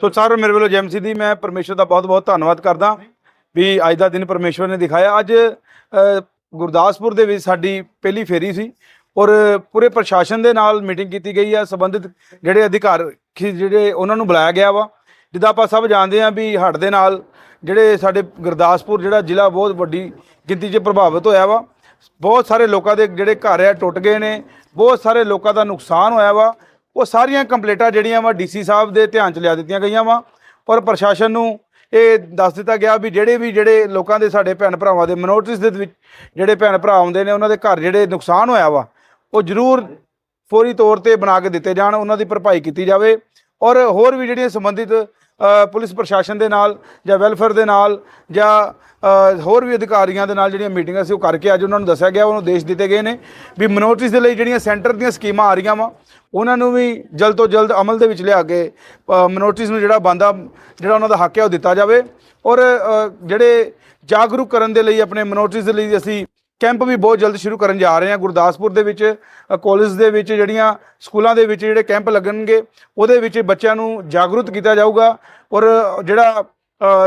So sir ਮੇਰੇ ਵੱਲੋਂ ਜੈਮਸੀ ਦੀ ਮੈਂ ਪਰਮੇਸ਼ਰ ਦਾ ਬਹੁਤ-ਬਹੁਤ ਧੰਨਵਾਦ ਕਰਦਾ ਵੀ ਅੱਜ ਦਾ ਦਿਨ ਪਰਮੇਸ਼ਰ ਨੇ ਦਿਖਾਇਆ। ਅੱਜ ਗੁਰਦਾਸਪੁਰ ਦੇ ਵਿੱਚ ਸਾਡੀ ਪਹਿਲੀ ਫੇਰੀ ਸੀ ਔਰ ਪੂਰੇ ਪ੍ਰਸ਼ਾਸਨ ਦੇ ਨਾਲ ਮੀਟਿੰਗ ਕੀਤੀ ਗਈ ਆ। ਸੰਬੰਧਿਤ ਜਿਹੜੇ ਅਧਿਕਾਰ ਜਿਹੜੇ ਉਹਨਾਂ ਨੂੰ ਬੁਲਾਇਆ ਗਿਆ ਵਾ, ਜਿੱਦਾਂ ਆਪਾਂ ਸਭ ਜਾਣਦੇ ਹਾਂ ਵੀ ਹੜ੍ਹ ਦੇ ਨਾਲ ਜਿਹੜੇ ਸਾਡੇ ਗੁਰਦਾਸਪੁਰ ਜਿਹੜਾ ਜ਼ਿਲ੍ਹਾ ਬਹੁਤ ਵੱਡੀ ਗਿਣਤੀ 'ਚ ਪ੍ਰਭਾਵਿਤ ਹੋਇਆ ਵਾ। ਬਹੁਤ ਸਾਰੇ ਲੋਕਾਂ ਦੇ ਜਿਹੜੇ ਘਰ ਆ, ਟੁੱਟ ਗਏ ਨੇ। ਬਹੁਤ ਸਾਰੇ ਲੋਕਾਂ ਦਾ ਨੁਕਸਾਨ ਹੋਇਆ ਵਾ। ਉਹ ਸਾਰੀਆਂ ਕੰਪਲੇਂਟਾਂ ਜਿਹੜੀਆਂ ਵਾ ਡੀਸੀ ਸਾਹਿਬ ਦੇ ਧਿਆਨ 'ਚ ਲਿਆ ਦਿੱਤੀਆਂ ਗਈਆਂ ਵਾ ਔਰ ਪ੍ਰਸ਼ਾਸਨ ਨੂੰ ਇਹ ਦੱਸ ਦਿੱਤਾ ਗਿਆ ਵੀ ਜਿਹੜੇ ਵੀ ਜਿਹੜੇ ਲੋਕਾਂ ਦੇ ਸਾਡੇ ਭੈਣ ਭਰਾਵਾਂ ਦੇ ਮਿਨੋਰਟੀਜ਼ ਦੇ ਵਿੱਚ ਜਿਹੜੇ ਭੈਣ ਭਰਾ ਆਉਂਦੇ ਨੇ, ਉਹਨਾਂ ਦੇ ਘਰ ਜਿਹੜੇ ਨੁਕਸਾਨ ਹੋਇਆ ਵਾ, ਉਹ ਜ਼ਰੂਰ ਫੌਰੀ ਤੌਰ ਤੇ ਬਣਾ ਕੇ ਦਿੱਤੇ ਜਾਣ, ਉਹਨਾਂ ਦੀ ਭਰਪਾਈ ਕੀਤੀ ਜਾਵੇ ਔਰ ਹੋਰ ਵੀ ਜਿਹੜੀਆਂ ਸੰਬੰਧਿਤ ਪੁਲਿਸ ਪ੍ਰਸ਼ਾਸਨ ਦੇ ਨਾਲ ਜਾਂ ਵੈਲਫੇਅਰ ਦੇ ਨਾਲ ਜਾਂ ਹੋਰ ਵੀ ਅਧਿਕਾਰੀਆਂ ਦੇ ਨਾਲ ਜਿਹੜੀਆਂ ਮੀਟਿੰਗਾਂ ਸੀ ਉਹ ਕਰਕੇ ਅੱਜ ਉਹਨਾਂ ਨੂੰ ਦੱਸਿਆ ਗਿਆ, ਉਹਨੂੰ ਦੇਸ਼ ਦਿੱਤੇ ਗਏ ਨੇ ਵੀ ਮਿਨੋਰਟੀਜ਼ ਦੇ ਲਈ ਜਿਹੜੀਆਂ ਸੈਂਟਰ ਦੀਆਂ ਸਕੀਮਾਂ ਆ ਰਹੀਆਂ ਵਾ, ਉਹਨਾਂ ਨੂੰ ਵੀ ਜਲਦ ਤੋਂ ਜਲਦ ਅਮਲ ਦੇ ਵਿੱਚ ਲਿਆ ਕੇ ਮਿਨੋਰਟੀਜ਼ ਨੂੰ ਜਿਹੜਾ ਬੰਦਾ, ਜਿਹੜਾ ਉਹਨਾਂ ਦਾ ਹੱਕ ਹੈ ਉਹ ਦਿੱਤਾ ਜਾਵੇ ਔਰ ਜਿਹੜੇ ਜਾਗਰੂਕ ਕਰਨ ਦੇ ਲਈ ਆਪਣੇ ਮਿਨੋਰਟੀਜ਼ ਦੇ ਲਈ ਅਸੀਂ ਕੈਂਪ ਵੀ ਬਹੁਤ ਜਲਦ ਸ਼ੁਰੂ ਕਰਨ ਜਾ ਰਹੇ ਹਾਂ। ਗੁਰਦਾਸਪੁਰ ਦੇ ਵਿੱਚ ਕਾਲਜ ਦੇ ਵਿੱਚ ਜਿਹੜੀਆਂ ਸਕੂਲਾਂ ਦੇ ਵਿੱਚ ਜਿਹੜੇ ਕੈਂਪ ਲੱਗਣਗੇ, ਉਹਦੇ ਵਿੱਚ ਬੱਚਿਆਂ ਨੂੰ ਜਾਗਰੂਕ ਕੀਤਾ ਜਾਊਗਾ। ਔਰ ਜਿਹੜਾ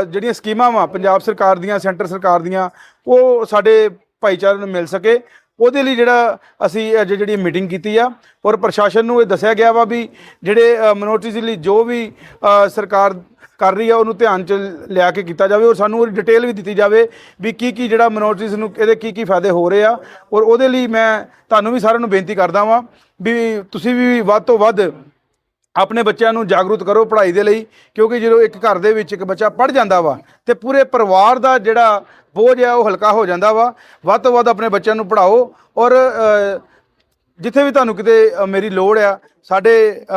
ਜਿਹੜੀਆਂ ਸਕੀਮਾਂ ਵਾ, ਪੰਜਾਬ ਸਰਕਾਰ ਦੀਆਂ, ਸੈਂਟਰ ਸਰਕਾਰ ਦੀਆਂ, ਉਹ ਸਾਡੇ ਭਾਈਚਾਰੇ ਨੂੰ ਮਿਲ ਸਕੇ। ਉਹਦੇ ਲਈ ਜਿਹੜਾ ਅਸੀਂ ਅੱਜ ਜਿਹੜੀ ਮੀਟਿੰਗ ਕੀਤੀ ਆ, ਔਰ ਪ੍ਰਸ਼ਾਸਨ ਨੂੰ ਇਹ ਦੱਸਿਆ ਗਿਆ ਵਾ ਵੀ ਜਿਹੜੇ ਮਿਨੋਰਟੀਜ਼ ਲਈ ਜੋ ਵੀ ਸਰਕਾਰ ਕਰ ਰਹੀ ਆ, ਉਹਨੂੰ ਧਿਆਨ ਚ ਲਿਆ ਕੇ ਕੀਤਾ ਜਾਵੇ ਔਰ ਸਾਨੂੰ ਉਹਦੀ ਡਿਟੇਲ ਵੀ ਦਿੱਤੀ ਜਾਵੇ ਵੀ ਕੀ ਕੀ ਜਿਹੜਾ ਮਿਨੋਰਟੀਜ਼ ਨੂੰ ਇਹਦੇ ਕੀ ਕੀ ਫਾਇਦੇ ਹੋ ਰਹੇ ਆ। ਔਰ ਉਹਦੇ ਲਈ ਮੈਂ ਤੁਹਾਨੂੰ ਵੀ ਸਾਰਿਆਂ ਨੂੰ ਬੇਨਤੀ ਕਰਦਾ ਵਾਂ ਵੀ ਤੁਸੀਂ ਵੀ ਵੱਧ ਤੋਂ ਵੱਧ ਆਪਣੇ ਬੱਚਿਆਂ ਨੂੰ ਜਾਗਰੂਕ ਕਰੋ ਪੜ੍ਹਾਈ ਦੇ ਲਈ ਕਿਉਂਕਿ ਜਦੋਂ ਇੱਕ ਘਰ ਦੇ ਵਿੱਚ ਇੱਕ ਬੱਚਾ ਪੜ੍ਹ ਜਾਂਦਾ ਵਾ ਤੇ ਪੂਰੇ ਪਰਿਵਾਰ ਦਾ ਜਿਹੜਾ ਬੋਝ ਹੈ ਉਹ ਹਲਕਾ ਹੋ ਜਾਂਦਾ ਵਾ ਵੱਧ ਤੋਂ ਵੱਧ ਆਪਣੇ ਬੱਚਿਆਂ ਨੂੰ ਪੜ੍ਹਾਓ ਔਰ ਜਿੱਥੇ ਵੀ ਤੁਹਾਨੂੰ ਕਿਤੇ ਮੇਰੀ ਲੋੜ ਆ ਸਾਡੇ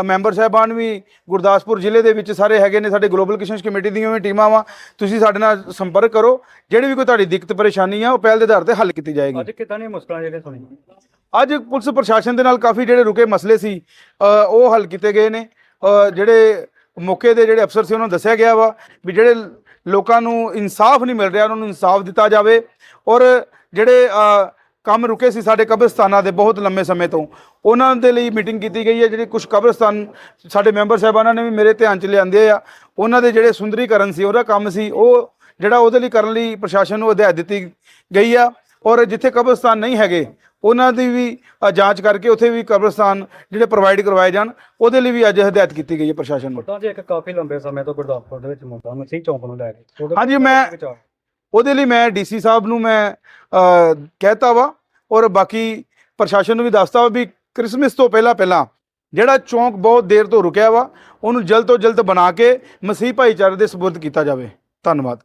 ਮੈਂਬਰ ਸਾਹਿਬਾਨ ਵੀ ਗੁਰਦਾਸਪੁਰ ਜ਼ਿਲ੍ਹੇ ਦੇ ਵਿੱਚ ਸਾਰੇ ਹੈਗੇ ਨੇ ਸਾਡੇ ਗਲੋਬਲ ਕਿਸ਼ਨਸ ਕਮੇਟੀ ਦੀਆਂ ਵੀ ਟੀਮਾਂ ਵਾ ਤੁਸੀਂ ਸਾਡੇ ਨਾਲ ਸੰਪਰਕ ਕਰੋ ਜਿਹੜੀ ਵੀ ਕੋਈ ਤੁਹਾਡੀ ਦਿੱਕਤ ਪਰੇਸ਼ਾਨੀ ਆ ਉਹ ਪਹਿਲ ਦੇ ਆਧਾਰ ਤੇ ਹੱਲ ਕੀਤੀ ਜਾਏਗੀ। ਅੱਜ ਕਿੱਦਾਂ ਦੀਆਂ ਮੁਸ਼ਕਲਾਂ ਜਿਹੜੇ ਸੁਣੀ ਅੱਜ ਪੁਲਿਸ ਪ੍ਰਸ਼ਾਸਨ ਦੇ ਨਾਲ ਕਾਫੀ ਜਿਹੜੇ ਰੁਕੇ ਮਸਲੇ ਸੀ ਉਹ ਹੱਲ ਕੀਤੇ ਗਏ ਨੇ ਜਿਹੜੇ ਮੌਕੇ ਦੇ ਜਿਹੜੇ ਅਫਸਰ ਸੀ, ਉਹਨਾਂ ਨੂੰ ਦੱਸਿਆ ਗਿਆ ਵਾ ਵੀ ਜਿਹੜੇ ਲੋਕਾਂ ਨੂੰ ਇਨਸਾਫ ਨਹੀਂ ਮਿਲ ਰਿਹਾ, ਉਹਨਾਂ ਨੂੰ ਇਨਸਾਫ ਦਿੱਤਾ ਜਾਵੇ। ਔਰ ਜਿਹੜੇ ਕੰਮ ਰੁਕੇ ਸੀ ਸਾਡੇ ਕਬਰਸਤਾਨਾਂ ਦੇ ਬਹੁਤ ਲੰਮੇ ਸਮੇਂ ਤੋਂ, ਉਹਨਾਂ ਦੇ ਲਈ ਮੀਟਿੰਗ ਕੀਤੀ ਗਈ ਹੈ। ਜਿਹੜੀ ਕੁਝ ਕਬਰਸਤਾਨ ਸਾਡੇ ਮੈਂਬਰ ਸਾਹਿਬਾਨਾਂ ਨੇ ਵੀ ਮੇਰੇ ਧਿਆਨ ਚ ਲਿਆਂਦੇ ਆ, ਉਹਨਾਂ ਦੇ ਜਿਹੜੇ ਸੁੰਦਰੀਕਰਨ ਸੀ, ਉਹਦਾ ਕੰਮ ਸੀ, ਉਹ ਜਿਹੜਾ ਉਹਦੇ ਲਈ ਕਰਨ ਲਈ ਪ੍ਰਸ਼ਾਸਨ ਨੂੰ ਹਦਾਇਤ ਦਿੱਤੀ ਗਈ ਆ। ਔਰ ਜਿੱਥੇ ਕਬਰਸਤਾਨ ਨਹੀਂ ਹੈਗੇ ਉਹਨਾਂ ਦੀ ਵੀ ਜਾਂਚ ਕਰਕੇ ਉੱਥੇ ਵੀ ਕਬਰਸਤਾਨ ਜਿਹੜੇ ਪ੍ਰੋਵਾਈਡ ਕਰਵਾਏ ਜਾਣ ਉਹਦੇ ਲਈ ਵੀ ਅੱਜ ਹਦਾਇਤ ਕੀਤੀ ਗਈ ਹੈ ਪ੍ਰਸ਼ਾਸਨ ਨੂੰ। ਤਾਂ ਜੀ ਇੱਕ ਕਾਫੀ ਲੰਬੇ ਸਮੇਂ ਤੋਂ ਗੁਰਦਾਸਪੁਰ ਦੇ ਵਿੱਚ ਮੁੱਦਾ ਮਸੀਹ ਚੌਂਕ ਨੂੰ ਲੈ ਕੇ। ਹਾਂਜੀ, ਮੈਂ-। ਉਹਦੇ ਲਈ ਮੈਂ ਡੀਸੀ ਸਾਹਿਬ ਨੂੰ ਮੈਂ ਕਹਿਤਾ ਵਾ ਔਰ ਬਾਕੀ ਪ੍ਰਸ਼ਾਸਨ ਨੂੰ ਵੀ ਦੱਸਤਾ ਵਾ ਵੀ ਕ੍ਰਿਸਮਸ ਤੋਂ ਪਹਿਲਾਂ ਪਹਿਲਾਂ ਜਿਹੜਾ ਚੌਂਕ ਬਹੁਤ ਦੇਰ ਤੋਂ ਰੁਕਿਆ ਵਾ ਉਹਨੂੰ ਜਲਦ ਤੋਂ ਜਲਦ ਬਣਾ ਕੇ ਮਸੀਹ ਭਾਈਚਾਰੇ ਦੇ ਸਪੁਰਦ ਕੀਤਾ ਜਾਵੇ। ਧੰਨਵਾਦ।